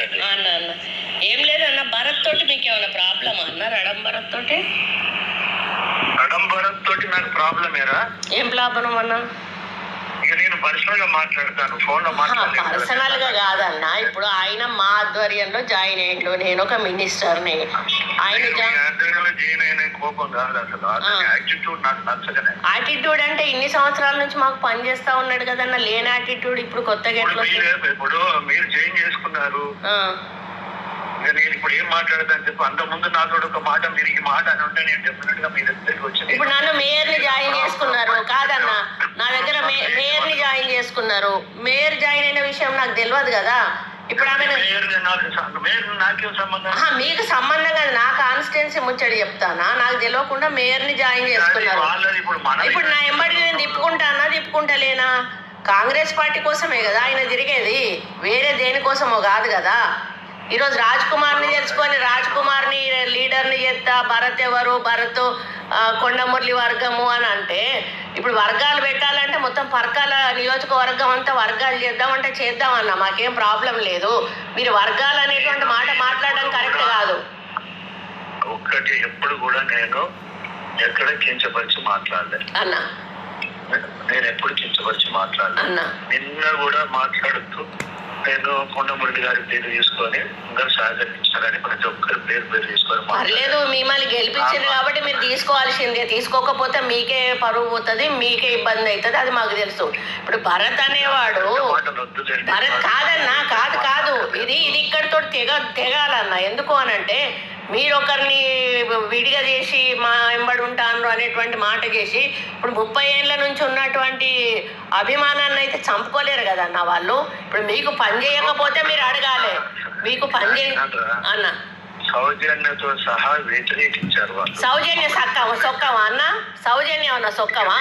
అన్న అన్న. ఏం లేదన్న భరత్ తోటి మీకు ఏమైనా ప్రాబ్లం అన్న? రడం భరత్ తోటి? అడంబరం తోటి నాకు ప్రాబ్లం ఏరా ఏం ప్రాబ్లం అన్న నేను పర్సనల్గా మాట్లాడతాను. ఫోన్లో పర్సనల్గా కాదన్న. ఇప్పుడు ఆయన మా ఆధ్వర్యంలో జాయిన్ అయ్యిండు. నేను ఒక మినిస్టర్ని. ఆయన నేను మీ జా- ఆధ్వర్యంలో చేయను అనే కోపం కాదు అసలు. యాటిట్యూడ్ నాకు నచ్చగానే యాటిట్యూడ్ అంటే ఇన్ని సంవత్సరాల నుంచి మాకు పని చేస్తా ఉన్నాడు కదన్న. లేని యాటిట్యూడ్ ఇప్పుడు కొత్తగా ఇప్పుడు? మీరే ఇప్పుడు మీరు జాయిన్ చేసుకున్నారు. నేను ఇప్పుడు ఏం మాట్లాడతాను చెప్పు. అంత ముందు నాతో ఒక మాట మీరు ఈ మాట అని ఉంటే నేను డెఫినెట్గా మీ దగ్గరికి వచ్చి ఇప్పుడు నన్ను మేయర్ని జాయిన్ చేసుకున్నారు కాదన్న నా దగ్గర మే- మేయర్ని జాయిన్ చేసుకున్నారు మేయర్ జాయిన్ అయిన విషయం నాకు తెలియదు కదా. ఇప్పుడు ఆమె మీకు సంబంధం కాదు. నా కాన్స్టిట్యున్సీ ముచ్చడి చెప్తానా? నాకు తెలియకుండా మేయర్ని జాయిన్ చేసుకున్నారు. ఇప్పుడు నా ఎంబడి నేను తిప్పుకుంటానా తిప్పుకుంటలేనా? కాంగ్రెస్ పార్టీ కోసమే కదా ఆయన తిరిగేది. వేరే దేనికోసమో కాదు కదా. ఈరోజు రాజ్ కుమార్ని తెలుసుకొని రాజ్ కుమార్ని లీడర్ని చేస్తా భరత్ ఎవరు? భరత్ కొండమురళి వర్గము అని అంటే ఇప్పుడు వర్గాలు పెట్టాలంటే మొత్తం పరకాల నియోజకవర్గం అంతా వర్గాలు చేద్దామంటే చేద్దామన్నా మాకేం ప్రాబ్లం లేదు. మీరు వర్గాలు అనేటువంటి మాట మాట్లాడడం కరెక్ట్ కాదు. ఒక్కటి ఎప్పుడు కూడా నేను ఎక్కడ కించపరిచి మాట్లాడలేదు. అన్న. నేను ఎప్పుడు కించపరిచి మాట్లాడలేదు. అన్న. నిన్న కూడా మాట్లాడుతూ నేను కొండమురళి గారి పేరు తీసుకొని ఇంకా సహకరించాలని ప్రతి ఒక్కరి పేరు పేరు తీసుకొని పర్లేదు మిమ్మల్ని గెలిపించారు కాబట్టి మీరు తీసుకోవాల్సిందే. తీసుకోకపోతే మీకే పరువు పోతుంది మీకే ఇబ్బంది అవుతుంది అది మాకు తెలుసు. ఇప్పుడు భరత్ అనేవాడు. భరత్ కాదన్నా కాదు కాదు. ఇది ఇది ఇక్కడితో తెగ తెగాలన్న. ఎందుకు అనంటే మీరు ఒకరిని విడిగా చేసి మా వెంబడి ఉంటాను అనేటువంటి మాట చేసి ఇప్పుడు ముప్పై ఏళ్ళ నుంచి ఉన్నటువంటి అభిమానాన్ని అయితే చంపుకోలేరు కదన్న వాళ్ళు. ఇప్పుడు మీకు పని చేయకపోతే మీరు అడగాలి. మీకు పని చేయ అన్న. సౌజన్యతో సహా వ్యతిరేకించారు సౌజన్య సక్కవ సొక్కవా అన్న? సౌజన్య అన్న సొక్కవా?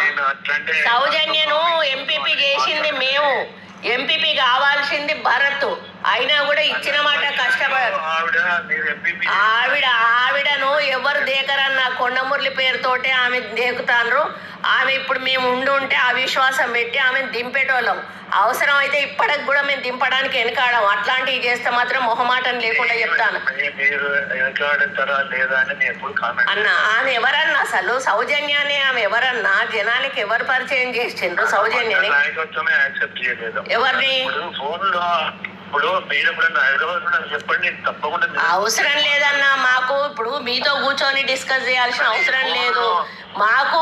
సౌజన్యను ఎంపీపీ చేసింది మేము. ఎంపీపీ కావాల్సింది భరత్. అయినా కూడా ఇచ్చిన మాట కష్టపడ ఆవిడ ఆవిడను ఎవరు దేకరన్న కొండమురళి పేరుతోటే ఆమె దేకుతాండ్రు. ఆమె ఇప్పుడు మేము ఉండి ఉంటే అవిశ్వాసం పెట్టి ఆమెను దింపేటోళ్ళం. అవసరం అయితే ఇప్పటికి కూడా మేము దింపడానికి వెనకాడం అట్లాంటివి చేస్తే మాత్రం మొహమాటం లేకుండా చెప్తాను. అన్న ఆమె ఎవరన్నా అసలు సౌజన్యాన్ని ఆమె ఎవరన్నా జనానికి ఎవరు పరిచయం చేసిండ్రు సౌజన్యని? నాయకత్వమే యాక్సెప్ట్ చేయలేదు. ఎవరిని? ఇప్పుడు మీరు ఎప్పుడైనా హైదరాబాద్ చెప్పండి తప్పకుండా అవసరం లేదన్నా మాకు ఇప్పుడు మీతో కూర్చొని డిస్కస్ చేయాల్సిన అవసరం లేదు. మాకు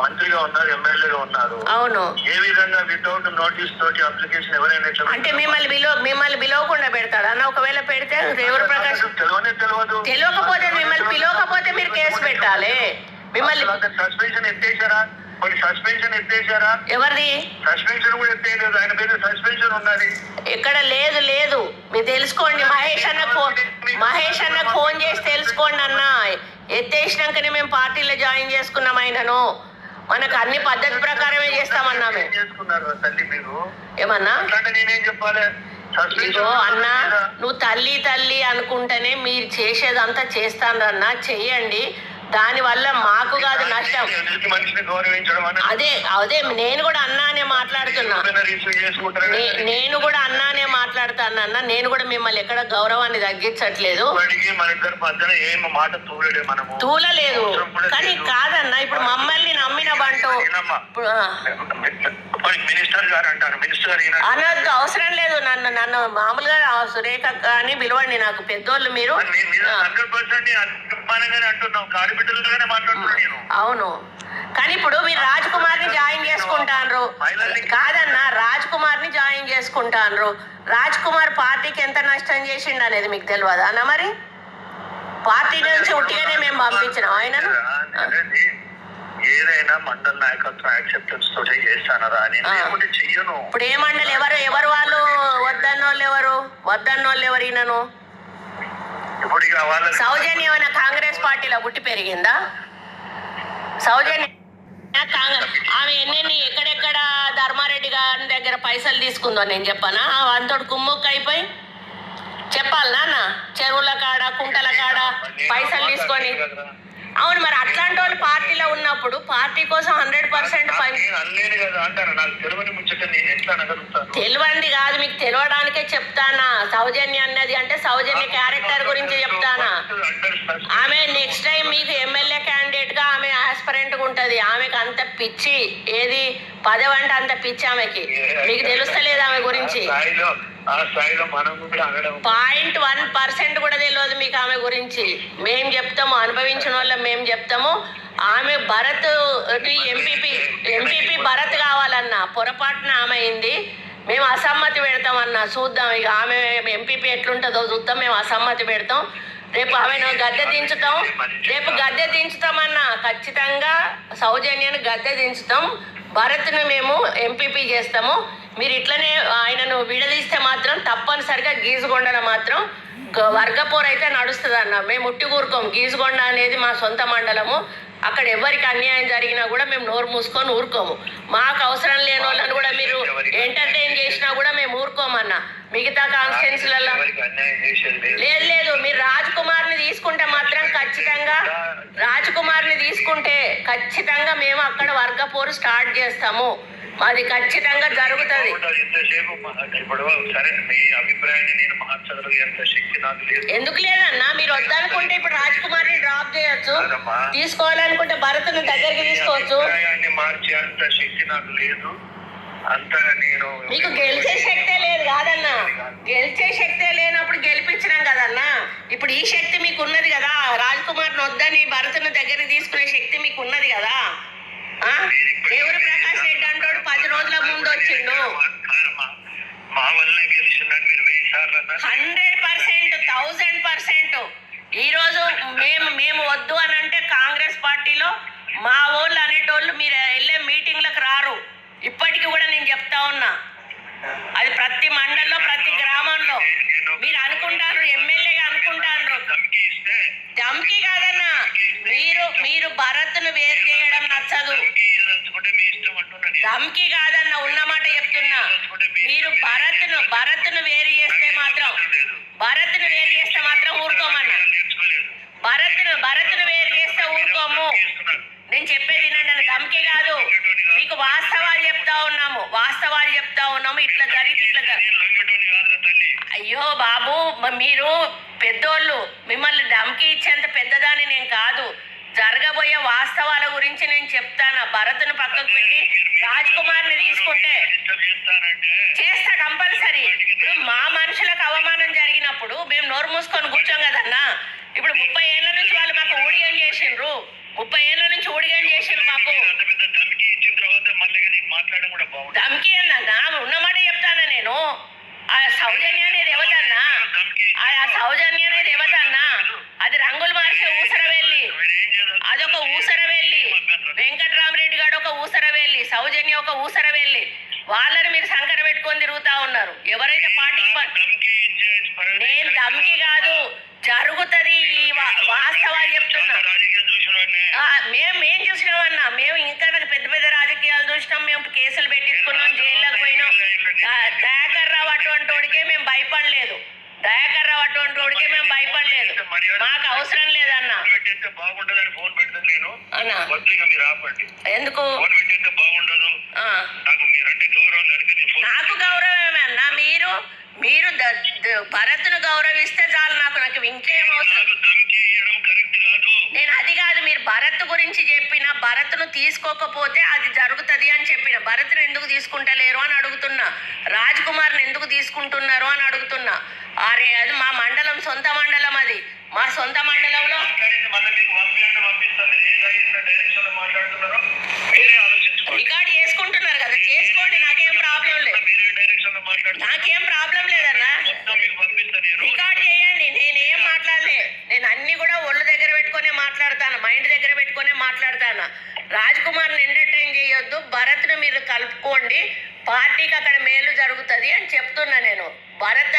మంత్రిగా ఉన్నారు ఎమ్మెల్యేగా ఉన్నారు. అవును. ఏ విధంగా వితౌట్ నోటీస్ తోటి అప్లికేషన్ ఎవరైనా అంటే మిమ్మల్ని బిలో మిమ్మల్ని పిలవకుండా పెడతాడు? అన్న ఒకవేళ పెడితే రేవుల ప్రకాష్ తెలియనే తెలియదు. తెలియకపోతే మిమ్మల్ని పిలవకపోతే మీరు కేసు పెట్టాలి. మిమ్మల్ని సస్పెన్షన్ ఎత్తేసారా? కొన్ని సస్పెన్షన్ ఎత్తేసారా? ఎవరిది? సస్పెన్షన్ కూడా ఎత్తేయలేదు. ఆయన మీద సస్పెన్షన్ ఉన్నది. ఎక్కడ లేదు లేదు. మీరు తెలుసుకోండి. మహేష్ అన్న ఫోన్ మహేష్ అన్న ఫోన్ చేసి తెలుసుకోండి అన్న. ఎత్తేసినాకనే మేము పార్టీలో జాయిన్ చేసుకున్నాం ఆయనను. మనకు అన్ని పద్ధతి ప్రకారమే చేస్తామన్నా ఏం మేము చేసుకున్నారు తల్లి మీరు? ఏమన్నా? నేనేం చెప్పాలి? అన్న నువ్వు తల్లి తల్లి అనుకుంటేనే మీరు చేసేదంతా చేస్తానన్నా చెయ్యండి. దానివల్ల మాకు కాదు నష్టం. అదే అదే నేను కూడా అన్నానే మాట్లాడుతున్నా. నేను కూడా అన్నానే మాట్లాడుతాను అన్న నేను కూడా మిమ్మల్ని ఎక్కడ గౌరవాన్ని తగ్గించట్లేదు. తూలలేదు. కానీ. కాదన్న ఇప్పుడు మమ్మల్ని నమ్మిన బంటు ఈయనమ్మా. ఇప్పుడు ఆ, పోనీ మినిస్టర్ గారు అంటారు మినిస్టర్ గారు ఈయన అనొద్దు అవసరం లేదు నన్ను నన్ను మామూలుగా సురేఖ అని పిలవండి నాకు పెద్దోళ్ళు మీరు. అవును. కానీ ఇప్పుడు మీరు రాజ్ కుమార్ని జాయిన్ చేసుకుంటాన్రు. కాదన్న రాజ్ కుమార్ని జాయిన్ చేసుకుంటాన్రు. రాజ్ కుమార్ పార్టీకి ఎంత నష్టం చేసిండు అనేది మీకు తెలియదా అన్న మరి? పార్టీ నుంచి ఉట్టిగానే మేము పంపించినాం ఆయనను? అనేది ఏదైనా మండల నాయకత్వం యాక్సెప్టెన్స్ తోటే చేస్తానరా అని. లేకుంటే చెయ్యను. ఇప్పుడు ఏ మండలి? ఎవరు ఎవరు వాళ్ళు? వద్దన్నోళ్ళు ఎవరు? వద్దన్నోళ్ళు ఎవరు ఈయనను? ఇప్పుడు ఇక వాళ్ళ సౌజన్య ఏమైనా కాంగ్రెస్ పార్టీలో పుట్టి పెరిగిందా? సౌజన్య ఆమె ఎన్నెన్ని ఎక్కడెక్కడ ధర్మారెడ్డి గారి దగ్గర పైసలు తీసుకుందో నేను చెప్పనా? అంతటి కుమ్ముక్క అయిపోయి చెప్పాలి నాన్న. చెరువుల కాడ కుంటల కాడ పైసలు తీసుకొని అవును మరి అట్లాంటి వాళ్ళు పార్టీలో ఉన్నప్పుడు పార్టీ కోసం హండ్రెడ్ పర్సెంట్ అనలేను కదా మీకు తెలియడానికే చెప్తానా? సౌజన్య అన్నది అంటే సౌజన్య క్యారెక్టర్ గురించి చెప్తానా? ఆమె నెక్స్ట్ టైం మీకు ఎమ్మెల్యే క్యాండిడేట్గా ఆమె ఆస్పరెంట్గా ఉంటది. ఆమెకు అంత పిచ్చి ఏది? పదవి అంటే అంత పిచ్చి ఆమెకి. మీకు తెలుస్తలేదు ఆమె గురించి. పాయింట్ వన్ పర్సెంట్ కూడా తెలియదు మీకు ఆమె గురించి. మేం చెప్తాము అనుభవించిన వాళ్ళం మేము చెప్తాము. ఆమె భరత్ ఎంపీపీ ఎంపీపీ భరత్ కావాలన్న పొరపాటున ఆమె అయింది. మేము అసమ్మతి పెడతామన్నా చూద్దాం ఇక ఆమె ఎంపీపీ ఎట్లుంటుందో చూద్దాం మేము అసమ్మతి పెడతాం. రేపు ఆమెను గద్దె దించుతాం. రేపు గద్దె దించుతామన్నా ఖచ్చితంగా సౌజన్యాన్ని గద్దె దించుతాం. భరత్ను మేము ఎంపీపీ చేస్తాము. మీరు ఇట్లనే ఆయనను విడదీస్తే మాత్రం తప్పనిసరిగా గీజుగొండన మాత్రం వర్గపోరు అయితే నడుస్తుంది అన్న మేము ఉట్టి ఊరుకోం గీజుగొండ అనేది మా సొంత మండలము. అక్కడ ఎవరికి అన్యాయం జరిగినా కూడా మేము నోరు మూసుకొని ఊరుకోము. మాకు అవసరం లేని వాళ్ళని కూడా మీరు ఎంటర్టైన్ చేసినా కూడా మేము ఊరుకోమన్నా. మిగతా కాన్స్టిట్యున్సీలలో లేదు లేదు లేదు మీరు రాజ్ కుమార్ని తీసుకుంటే మాత్రం ఖచ్చితంగా రాజ్ తీసుకుంటే ఖచ్చితంగా మేము అక్కడ వర్గ పోరు స్టార్ట్ చేస్తాము. అది ఖచ్చితంగా జరుగుతుంది. ఇప్పుడు సరే మీ అభిప్రాయాన్ని నేను మార్చగలిగేంత శక్తి నాకు లేదు. ఎందుకు లేదన్నా? మీరు వద్దనుకుంటే ఇప్పుడు రాజ్ కుమార్ని డ్రాప్ చేయొచ్చు. తీసుకోవాలనుకుంటే భరత్ను దగ్గరికి తీసుకోవచ్చు. మార్చే అంత శక్తి నాకు లేదు. అంత నేను మీకు గెలిచే శక్తే లేదు కాదన్నా. గెలిచే శక్తే లేనప్పుడు గెలిపించినాం కదన్నా. ఇప్పుడు ఈ శక్తి మీకు ఉన్నది కదా. రాజ్ కుమార్ వద్దని భరత్ను దగ్గరికి తీసుకునే శక్తి మీకు ఉన్నది కదా? దేవుడు ప్రకాష్ రెడ్డి అంటోడు పది రోజుల ముందు వచ్చిండు. మా వల్లనే గెలిచిందని మీరు వెయ్యి సార్లు అన్నారు. Hundred percent thousand percent. ఈ రోజు మేము మేము వద్దు అని అంటే కాంగ్రెస్ పార్టీలో మా వాళ్ళు అనేటోళ్ళు మీరు వెళ్ళే మీటింగ్లకు రారు. ఇప్పటికీ కూడా నేను చెప్తా ఉన్నా. అది ప్రతి మండల్లో ప్రతి గ్రామంలో. మీరు అనుకుంటారు ఎమ్మెల్యేగా అనుకుంటారు. ధమ్కి దమ్కి కాదన్నా మీరు మీరు భరత్ను వేరు చేయడం నచ్చదు. ధమ్కి ఇవ్వదలుచుకుంటే దమ్కి ఉన్నమాట చెప్తున్నా. మీరు భరత్ను భరత్ను వేరు చేస్తే మాత్రం భరత్ను వేరు చేస్తే మాత్రం ఊరుకోమన్నా. నేర్చుకోలేదు భరత్ను భరత్ను వేరు చేస్తే ఊరుకోము. నేను చెప్పేది వినండి దమ్కి కాదు. మీకు వాస్తవాలు చెప్తా ఉన్నాము వాస్తవాలు చెప్తా ఉన్నాము ఇట్లా జరిగి ఇట్లా అయ్యో బాబు మీరు పెద్దోళ్ళు మిమ్మల్ని దమ్కి ఇచ్చేంత పెద్దదాన్ని నేను కాదు. జరగబోయే వాస్తవాల గురించి నేను చెప్తాను. భరత్ను పక్కకు పెట్టి రాజ్ కుమార్ని తీసుకుంటే చేస్తా కంపల్సరీ. ఇప్పుడు మా మనుషులకు అవమానం జరిగినప్పుడు మేము నోరు మూసుకొని కూర్చోం కదన్నా? ఇప్పుడు ముప్పై ఏళ్ళ నుంచి వాళ్ళు మాకు ఊడిగం చేసిండ్రు. ముప్పై ఏళ్ళ నుంచి ఊడిగం చేసిండ్రు మాకు మీరు అంత పెద్ద ధమ్కి ఇచ్చిన తర్వాత మళ్ళీ దమ్కి ఏందన్నా ఉన్నమాట చెప్తానా నేను? ఆ సౌజన్య అనేది ఎవతన్నా ఆ ఆ సౌజన్య అనేది ఎవతన్నా అది రంగులు మార్చే ఊసర వెళ్ళి మీరు ఏం చేయాలి అదొక ఊసర వెళ్ళి వెంకట్రామరెడ్డి గారు ఒక ఊసర వెళ్ళి సౌజన్య ఒక ఊసర వెళ్ళి వాళ్ళని మీరు సంకర పెట్టుకొని తిరుగుతా ఉన్నారు. ఎవరైతే పార్టీకి ధమ్కి నేను దమ్కి కాదు జరుగుతుంది వాస్తవాలు చెప్తున్నా. మేము మేం చూసినామన్నా మేము ఇంకా నాకు పెద్ద పెద్ద రాజకీయాలు చూసినాం మేము కేసులు పెట్టించుకున్నాం జైల్లోకి పోయినాం ఆ, దయాకర్ రావు అటువంటి వాడికే మేము భయపడలేదు. దయాకర్ రావు అటువంటి వాడికే మేము భయపడలేదు. మాకు అవసరం లేదన్న. బాగుండదని ఫోన్ పెడతాను నేను. మీరు ఆపండి. ఎందుకు? ఫోన్ పెట్టేస్తే బాగుండదు. ఆ, నాకు మీరంటే గౌరవం నాకు గౌరవమే అన్నా. మీరు మీరు భరత్ను గౌరవిస్తే చాలు నాకు నాకు ఇంకేం అవసరం? నేను అది కాదు మీరు భరత్ గురించి చెప్పిన భరత్ను తీసుకోకపోతే అది జరుగుతుంది అని చెప్పిన భరత్ను ఎందుకు తీసుకుంటలేరు అని అడుగుతున్నా రాజ్ కుమార్ని ఎందుకు తీసుకుంటున్నారు అని అడుగుతున్నా. అరే అది మా మండలం సొంత మండలం అది. మా సొంత మండలంలో రికార్డ్ చేసుకుంటున్నారు కదా చేసుకోండి నాకేం ప్రాబ్లం లేదు. నాకేం ప్రాబ్లం లేదన్నా. పెట్టుకునే మాట్లాడతాను? మైండ్ దగ్గర పెట్టుకునే మాట్లాడతాను? రాజ్ కుమార్ని ఎంటర్టైన్ చేయొద్దు భరత్ను మీరు కలుపుకోండి పార్టీకి అక్కడ మేలు జరుగుతుంది అని చెప్తున్నా నేను. భరత్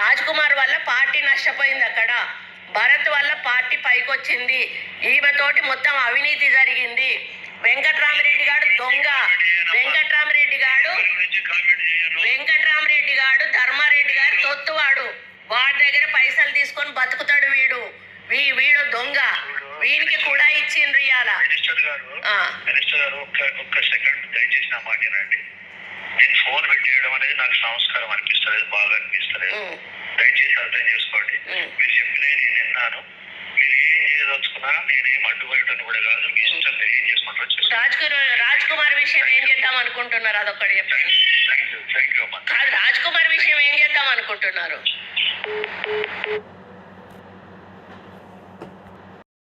రాజ్ కుమార్ వల్ల పార్టీ నష్టపోయింది అక్కడ. భరత్ వల్ల పార్టీ పైకొచ్చింది. ఈమెతోటి మొత్తం అవినీతి జరిగింది. వెంకట్రామరెడ్డి గారు దొంగ. వెంకట్రామరెడ్డి గారు వెంకట్రామరెడ్డి గారు ధర్మారెడ్డి గారు తొత్తువాడు. వాడి దగ్గర పైసలు తీసుకొని బతుకుతాడు వీడు. వీడు దొంగ. వీనికి కూడా ఇచ్చిండ్రు ఇవాళ మినిస్టర్ గారు. మినిస్టర్ గారు ఒక్క ఒక్క సెకండ్ దయచేసి నా మాట నేను ఫోన్ పెట్టేయడం అనేది నాకు సంస్కారం అనిపిస్తలేదు బాగా అనిపిస్తలేదు. దయచేసి అర్థం చేసుకోండి. మీరు చెప్పిన నేను విన్నాను. మీరు ఏం చేయదలుచుకున్నా నేనేం అడ్డుబయటను కూడా కాదు. మీ ఇష్టం మీరు ఏం చేసుకుంటారో రాజ్ కుమార్ రాజ్ కుమార్ విషయం ఏం చేద్దాం అనుకుంటున్నారు? అదొక్కటి చెప్పండి. థ్యాంక్ యూ థ్యాంక్ యూ అమ్మా. రాజ్ కుమార్ విషయం ఏం చేద్దాం అనుకుంటున్నారు?